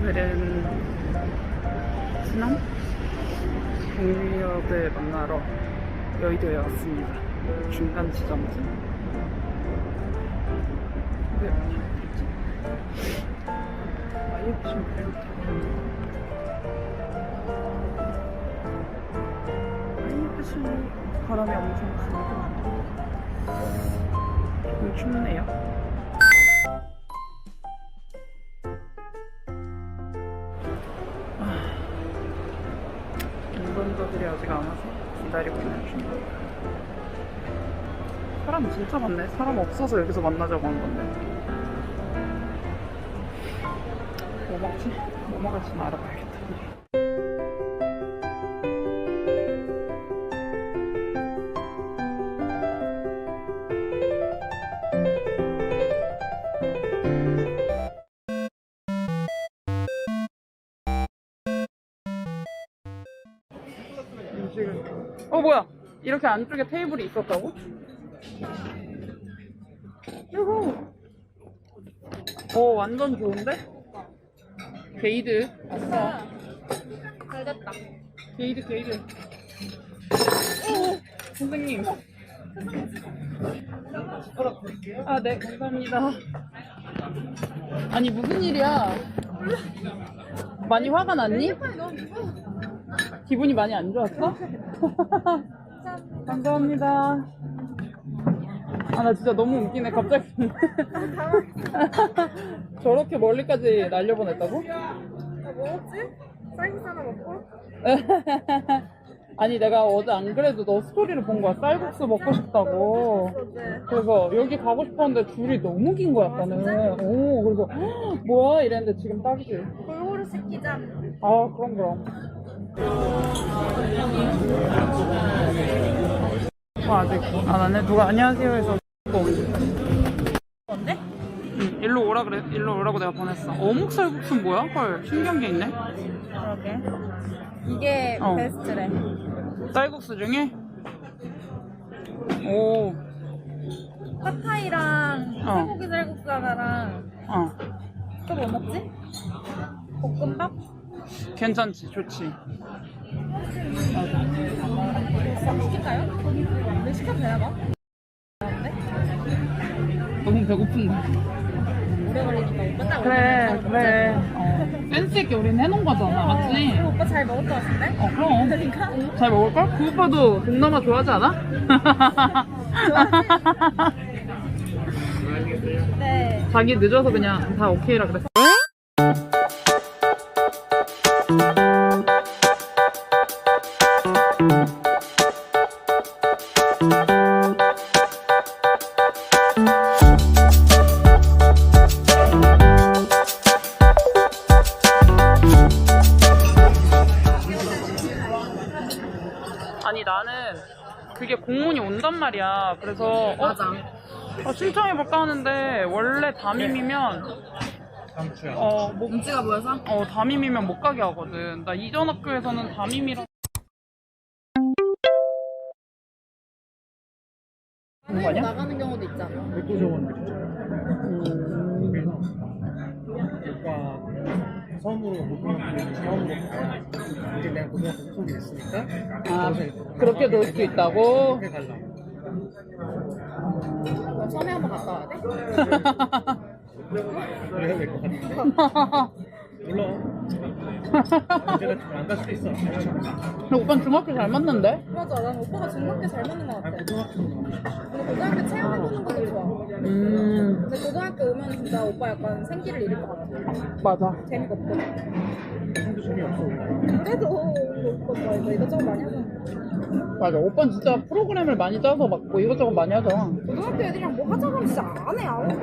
오늘은 부남 동료들 만나러 여의도에 왔습니다. 중간 지점쯤. 왜 왔지? 아예 지금 배를 타고 아예 바람이 엄청 불고 조금 춥네요. 인번더들이 아직 안 와서 기다리고 있는 중입니다. 사람 진짜 많네. 사람 없어서 여기서 만나자고 한 건데. 뭐 먹지? 뭐 먹을지 알아봐야 음식을. 어 뭐야? 이렇게 안쪽에 테이블이 있었다고? 이거. 어 완전 좋은데? 게이드. 아싸. 잘 됐다. 게이드 게이드. 오 선생님. 아 네 감사합니다. 아니 무슨 일이야? 많이 화가 났니? 기분이 많이 안 좋았어? 감사합니다. 아, 나 진짜 너무 웃기네, 갑자기. 저렇게 멀리까지 날려보냈다고? 아, 뭐였지? 쌀국수 하나 먹고? 아니, 내가 어제 안 그래도 너 스토리를 본 거야. 쌀국수 먹고 싶다고. 그래서 여기 가고 싶었는데 줄이 너무 긴 거야, 약간은. 오, 그래서, "헉, 뭐야? 이랬는데 지금 딱이지. 골고루 씻기자. 아, 그럼, 그럼. 어, 아직 안 왔네. 누가 안녕하세요 해서. 뭔데? 응, 일로 오라 그래. 일로 오라고 내가 보냈어. 어묵살국수는 뭐야? 헐, 신기한 게 있네. 그러게. 이게 어. 베스트래. 쌀국수 중에? 오, 팟타이랑 어. 쇠고기 쌀국수 하나랑 어, 또 뭐 먹지? 볶음밥? 괜찮지, 좋지. 시킬까요? 근데 시켜도 되나 봐? 너무 배고픈 거야. 오래 걸리니까 오빠 딱 그래, 오늘 그래. 어. 센스 있게 우린 해놓은 거잖아, 맞지? 그리고 오빠 잘 먹을 것 같은데? 어, 그럼. 그러니까? 잘 먹을걸? 그 오빠도 동남아 좋아하지 않아? 네. 자기 늦어서 그냥 다 오케이라 그랬어. 아니 나는 그게 공문이 온단 말이야. 그래서 어, 맞아. 어, 신청해볼까 하는데 원래 담임이면 어, 뭐, 눈치가 보여서? 어 담임이면 못 가게 하거든. 나 이전 학교에서는 담임이랑 거 아니야? 나가는 경우도 있잖아. 있잖아요. 그래서 오빠 처음으로 고등학교 처음으로 이제 내가 고등학교 소속이 됐으니까 아, 그렇게 놀 수도 있다고? 그렇게 가려고. 그럼 섬에 한번 갔다 와야 돼? 그래야 될것 같은데. 물론 언제가 안갈 수도 있어. 오빠는 중학교 잘 맞는데? 맞아. 난 오빠가 중학교 잘 맞는 것 같아. 근데 고등학교 체험해보는 것도 좋아. 음, 근데 고등학교 오면 진짜 오빠 약간 생기를 잃을 것 같아. 맞아. 재미가 없고. 형도 재미없어. 오빠. 그래도 오빠 뭐 이것저것 많이 하잖아. 맞아. 오빠는 진짜 프로그램을 많이 짜서 막고 이것저것 많이 하잖아. 고등학교 애들이랑 뭐 하자고 하면 진짜 안 해, 아무도.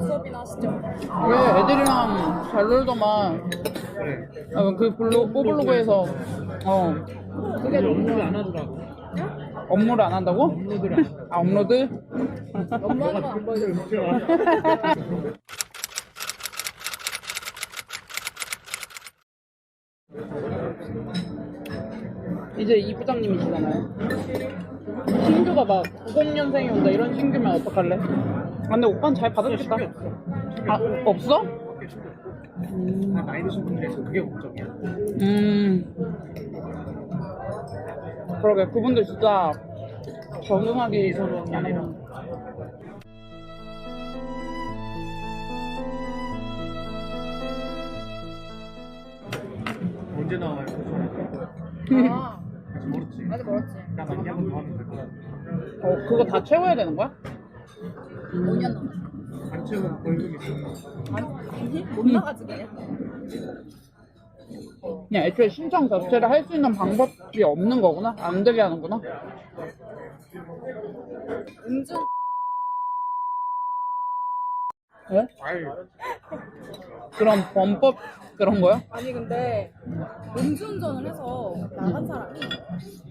수업이나 하시죠. 왜 애들이랑 잘 놀더만. 어, 그 블로, 뽀블로그에서, 어, 그게 업로드 안 하더라고. 업무를 안 한다고? 업로드를 안 해. 아, 업로드? 이제 이 부장님이시잖아요. 신규가 막 90년생이 온다 이런 신규면 어떡할래? 아, 근데 오빠는 잘 받아주겠다. 아, 없어? 없어. 다 나이 드신 분들에서 그게 걱정이야. 음. 그러게, 그분들 진짜 적응하기 서로. 하면. 언제 나와요? 아, 아직 멀었지. 아직 멀었지. 나 많이 한번 더 하면 될것 같아. 어, 그거 다 채워야 되는 거야? 5년 남았어. 안 채우면 벌금 있어. 아니, 못 나가지 그냥. 그냥 애초에 신청 자체를 할 수 있는 방법이 없는 거구나? 안 되게 하는구나? 음주 예? 아이, 그런 범법 그런 거야? 아니 근데 음주운전을 해서 나간 사람이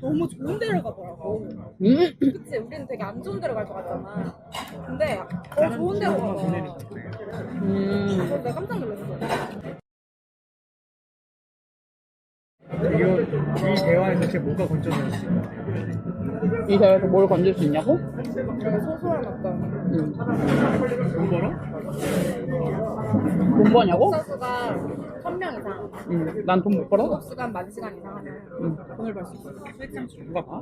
너무 좋은 데를 가더라고. 음? 그치? 우리는 되게 안 좋은 데를 갈것 같잖아. 근데 어 좋은 데로 가. 보내는 봐. 건데. 음. 그래서 내가 깜짝 놀랐어. 이 대화에서 제 뭐가 건져졌지? 이 대회에서 뭘 건질 수 있냐고? 되게 소소한 어떤 음. 돈 벌어? 돈 버냐고? 수가 1000명 이상, 음. 난돈 못 벌어? 수업시간 만 시간 이상 하면 음. 돈을 벌 수 있어. 수익 창출. 누가 봐?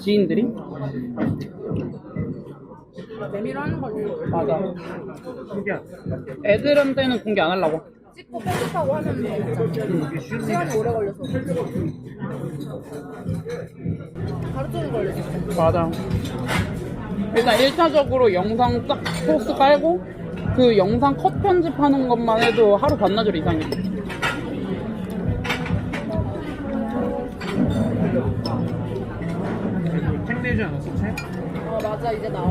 지인들이? 내밀어 하는 거지. 맞아. 신기하다. 애들한테는 공개 안 하려고. 찍고 편집하고 하면 되잖아. 이게 쉬운 시간이 오래 걸려서. 하루 종일 걸렸어. 맞아. 일단 1차적으로 영상 딱 소스 깔고 그 영상 컷 편집하는 것만 해도 하루 반나절 이상이지. 일이야. 책 내지 않았어, 책? 어 맞아 이제 나와.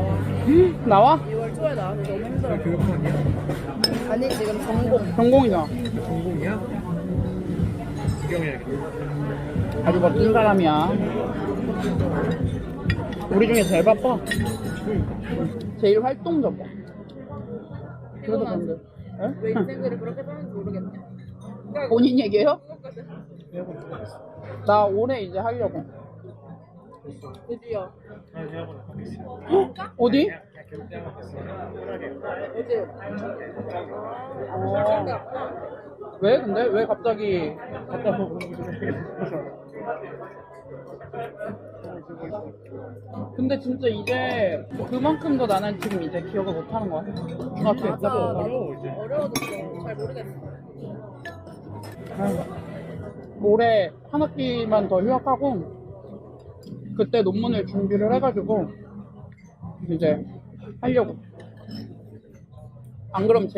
나와? 2월 초에 나와서 너무 힘들어. 왜 교육원이야? 아니 지금 전공. 전공이잖아. 전공이야? 구경해야겠다. 아주 멋진 사람이야. 우리 중에 제일 바빠. 제일 활동적이야. 그래도 그런데. 왜 에? 인생들이 그렇게 사는지 모르겠네. 그러니까 본인 얘기해요? 그것까지. 나 올해 이제 하려고. 드디어. 아, 대학원. 어디? 보다. 왜 근데? 왜 갑자기 갖다 줘? 근데 진짜 이제 그만큼 더 나는 지금 이제 기억을 못 하는 것 같아. 아, 맞아. 나도 어려워, 이제. 어려워졌어. 잘 모르겠어. 아유, 올해 한 학기만 더 휴학하고 그때 논문을 준비를 해가지고 이제 하려고. 안 그러면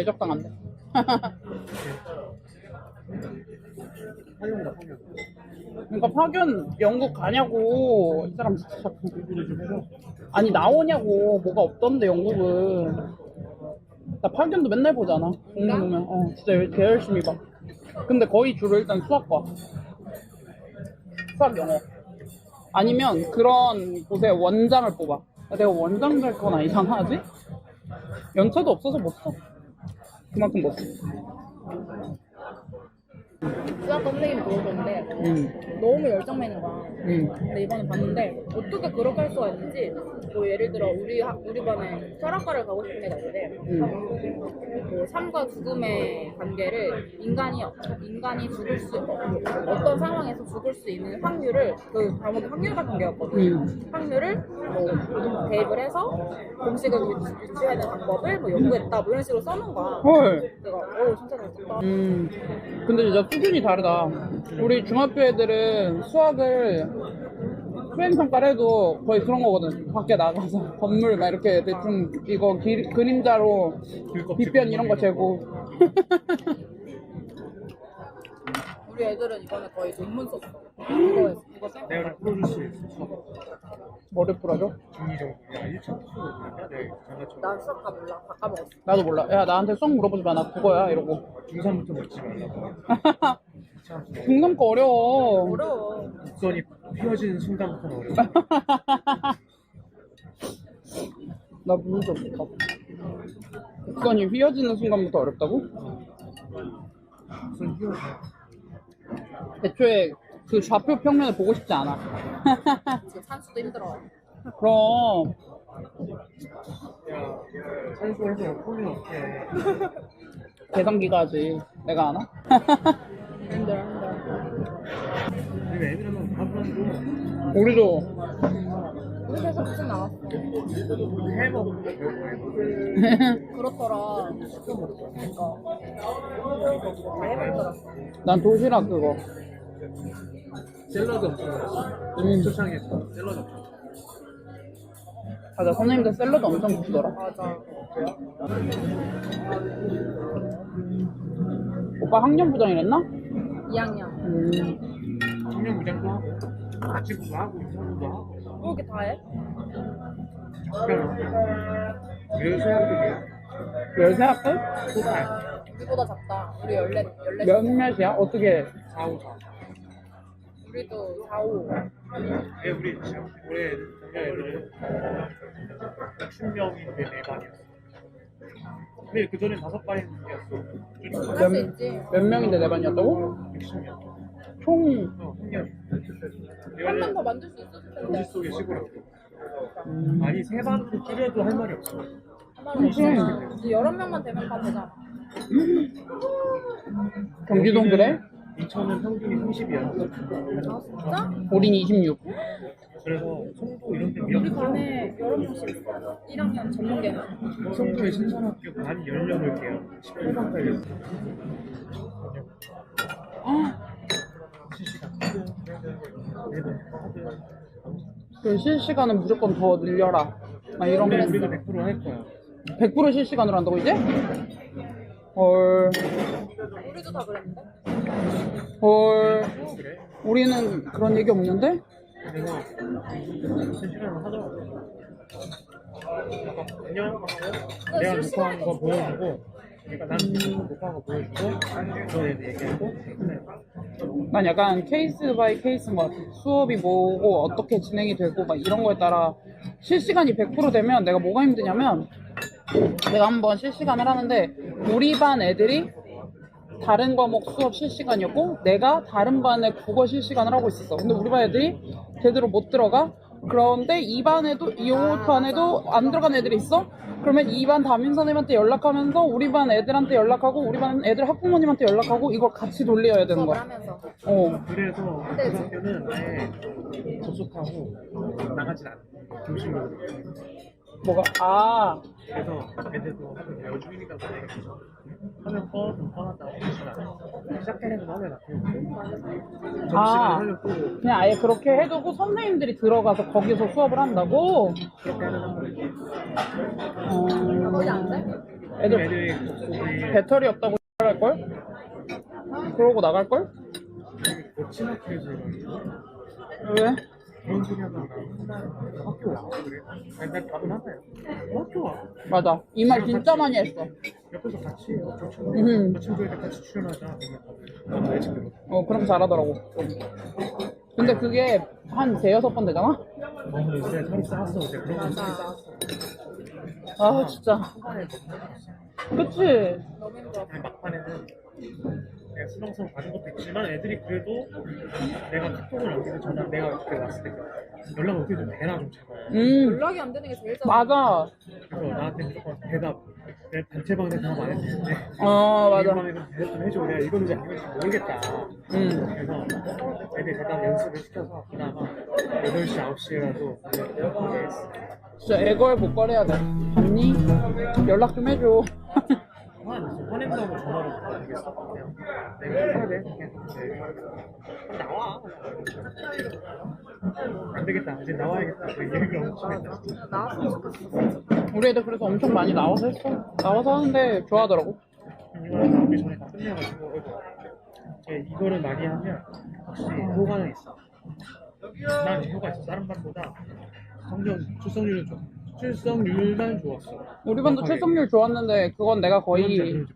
활용. 그러니까 파견 영국 가냐고 이 사람 진짜 자꾸. 아니 나오냐고 뭐가 없던데 영국은 나 파견도 맨날 보잖아 공부 보면 어 진짜 열- 개 열심히 봐 근데 거의 주로 일단 수학과 수학 영어 아니면 그런 곳에 원장을 뽑아 내가 원장 될건 이상하지? 연차도 없어서 못 써 그만큼 못 써 수학 선생님이 들어오셨는데 응, 너무 열정맨인 거야. 응. 근데 이번에 봤는데 어떻게 그렇게 할 수가 있는지 뭐 예를 들어 우리 학 우리 반에 철학과를 가고 싶은 애가 있는데 응. 그 삶과 죽음의 관계를 인간이 인간이 죽을 수 어떤 상황에서 죽을 수 있는 확률을 그 과목이 확률 같은 게였거든. 응. 확률을 뭐 대입을 해서 공식을 유- 유추해야 되는 방법을 뭐 연구했다 뭐 이런 식으로 써놓은 거야. 헐 내가 오 진짜 잘 썼다. 음, 근데 진짜 수준이 다르다. 우리 중학교 애들은 수학을 수행평가를 해도 거의 그런 거거든. 밖에 나가서 건물 막 이렇게 대충 이거 기- 그림자로 빗변 이런 거 재고. 우리 애들은 이번에 거의 논문 썼어. 이거 이거 쌤. 내가 좀 풀어줄 수 있어. 머리 풀어줘? 중리정 야 1차 풀어줄까? 내가 장가처럼. 나 수학 다 몰라. 다 까먹었어. 나도 몰라. 야, 나한테 수학 물어보지 마. 나 국어야. 이러고. 중3부터 먹지 말라고. 참, 중간 거 어려워. 어려워. 국선이 휘어지는 순간부터 어려워. 나 물도 못하고. 국선이 휘어지는 순간부터 어렵다고? 국선 휘어져. 애초에 그 좌표 평면을 보고 싶지 않아. 지금 산수도 힘들어. 그럼. 야, 산소에서 폰이 없게 개성기가 하지. 내가 아나? 힘들어 힘들어. 우리도 우리 회사 무슨 나왔어? 줘. 해 먹으면 배고파. 그렇더라. 그러니까 다 해먹더라. 난 도시락 그거. 샐러드 엄청. 음. 샐러드 엄청. 맞아, 선생님들 샐러드 엄청 드시더라. 맞아. 오빠 학년부장이랬나? 2학년. 음. 청년 무장도 하고 아침부도 하고 인사부도 하고 뭐 이렇게 다 해? 그래서 수학도 열세 학급? 토탈 우리보다 작다. 우리 열네 열네. 몇 몇이야? 어떻게? 4, 5, 4 우리도 4, 5. 예, 우리 지금 올해 작년 애들은 60명인데 4반이었어 근데 그전엔 5반이었어 할수 있지. 몇 명인데 네 반이었다고? 60명 총 어, 학년 한 번 더 만들 수 있었을 텐데. 도시 속의 시골 아니 세 반도 줄여도 할 말이 없어 한마리 없잖아. 이제 여러 명만 되면 다 되잖아. 경기동 그래? 인천은 평균이 30이야 아 진짜? 우린 26. 그래서 우리 위험 반에 여러 명씩 있어. 1학년 전문계는. 송도의 신선학교 반이 10명을 개요 18반까지 했어 실시간 애들 하드 그 실시간은 무조건 더 늘려라. 막 이런 거. 근데 우리가 100%할 거야 100% 실시간으로 한다고 이제? 헐, 우리도 다 그랬는데. 헐. 그래? 우리는 그런 얘기 없는데? 그래서 실시간을 하더라고 아까 안녕 하고 내가 녹화한 거 보여주고 그러니까 나는 지금 녹화한 거 보여주고 그런 애들 얘기하고 끝내 난 약간 케이스 바이 것 같아. 수업이 뭐고 어떻게 진행이 되고 막 이런 거에 따라 실시간이 100% 되면 내가 뭐가 힘드냐면 내가 한번 실시간을 하는데 우리 반 애들이 다른 과목 수업 실시간이었고 내가 다른 반의 국어 실시간을 하고 있었어. 근데 우리 반 애들이 제대로 못 들어가. 그런데 이 반에도 이 반에도 안 들어간 애들이 있어. 그러면 이반 담임 선생님한테 연락하면서 우리 반 애들한테 연락하고 우리 반 애들 학부모님한테 연락하고 이걸 같이 돌려야 되는 거야. 하면서. 어. 그래서 네. 고등학교는 아예 접속하고 나가진 않아 중심으로 뭐가 아 그래서 애들도 하면 여주인이가 만약에 하면 꺼, 좀 꺼놨다가 시간 시작해서 하면 안 아. 그냥 아예 그렇게 해두고 선생님들이 들어가서 거기서 수업을 한다고. 그렇게 하는 거예요. 어, 거기 안 돼? 애들 배터리 없다고 할 걸? 그러고 나갈 걸? 고친 학교에서 이러고 왜? 맞아. 이 말 진짜 많이 했어. 옆에서 같이 지금 어, 그럼 잘하더라고. 근데 그게 한 대여섯 번 되잖아? 아, 진짜. 그치? 내가 수능성 받은 것도 있지만 애들이 그래도 내가 카톡을 남기고 전화 내가 그때 왔을 때 연락 어떻게 좀 되나 좀 제발 음, 연락이 안 되는 게 제일 짜증. 맞아. 그래서 나한테 무조건 대답 내 단체방에서 대답 안 했는데 어, 맞아. 방에서 대답 좀 해줘 내가 이건지 아닌지 모르겠다 음. 그래서 애들 대답 연습을 시켜서 그나마 8시 9시에라도 하게 했어 진짜 애걸 복걸 해야 돼. 봤니? 연락 좀 해줘. 모르겠어 그냥 내가 해야 돼 그냥 네. 나와 안 되겠다 이제 나와야겠다 그 얘기를 엄청 나왔으면 좋겠어. 우리 애들 그래서 엄청 많이 나와서 했어. 나와서 하는데 좋아하더라고. 이거를 나오기 전에 다 끝내가지고 이제 이거를 많이 하면 확실히 효과는 있어 난 효과 있어 다른 반보다 성적 출석률은 좋아 출석률만 좋았어 우리 반도 출석률 좋았는데 그건 내가 거의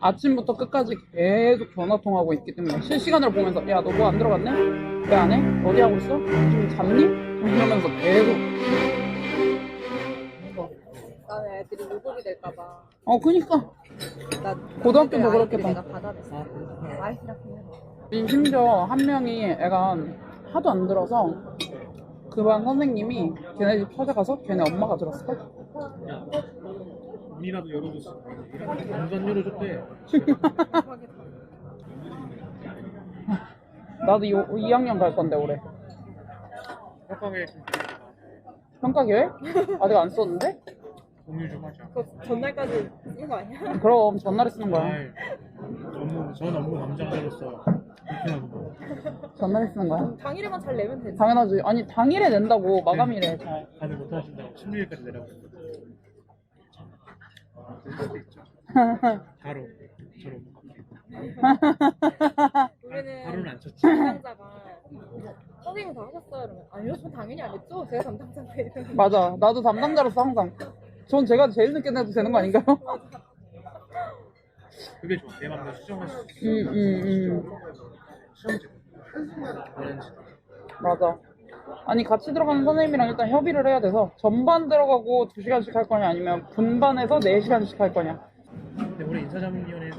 아침부터 끝까지 계속 전화 통하고 있기 때문에 실시간으로 보면서 야 너 뭐 안 들어갔네? 왜 안 해? 어디 하고 있어? 지금 잤니? 이러면서 계속 나는 애들이 의복이 될까봐. 어 그니까 나 고등학교도 그렇겠다. 아이들이 내가 받아냈어. 와이프랑 그냥. 심지어 한 명이 애가 하도 안 들어서 그반 선생님이 걔네 집 찾아가서 걔네 엄마가 들었을걸? 문이라도 열어줬어. 문안 열어줬대. 나도 요, 2학년 갈 건데 올해. 협박에 좀 평가 계획? 아직 안 썼는데? 공유 좀 하자. 그 전날까지 쓴거 아니야? 그럼 전날에 쓰는 거야. 아이, 업무, 전 업무 담당자로서 불편한 거. 전날에 쓰는 거야. 당일에만 잘 내면 되지. 당연하지. 아니 당일에 낸다고 마감일에 잘. 다들 못 하신다고 16일까지 내라고. 그럴 수도 있죠. 바로 저로 우리는 바로는 안 쳤지. 담당자가 선생님 다 하셨어요? 이러면 아니요, 전 당연히 안 했죠. 제가 담당자인데 맞아. 나도 담당자로서 항상. 전 제가 제일 늦게 내도 되는 거 아닌가요? 그게 좋아. 내 맘대로 수정할 수 있어. 음, 음, 음. 수정제. 원하는지. 맞아. 아니 같이 들어가는 선생님이랑 일단 협의를 해야 돼서 전반 들어가고 2시간씩 할 거냐 아니면 분반해서 4시간씩 할 거냐. 근데 우리 인사자문위원회에서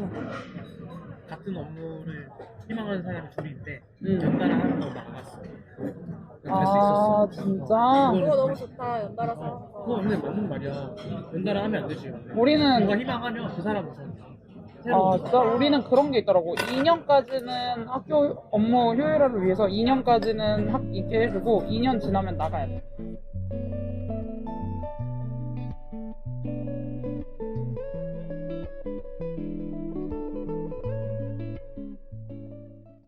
같은 업무를 희망하는 사람이 둘이 있는데 음. 연달아 하는 거 막았어. 될수 아 있었어. 진짜? 그거 너무 좋다. 연달아서 하는 그거 거. 근데 맞는 말이야. 연달아 하면 안 되지. 누가 우리는 희망하면 그 사람 우선 아 진짜 우리는 그런 게 있더라고 2년까지는 학교 업무 효율화를 위해서 2년까지는 학 있게 해주고 2년 지나면 나가야 돼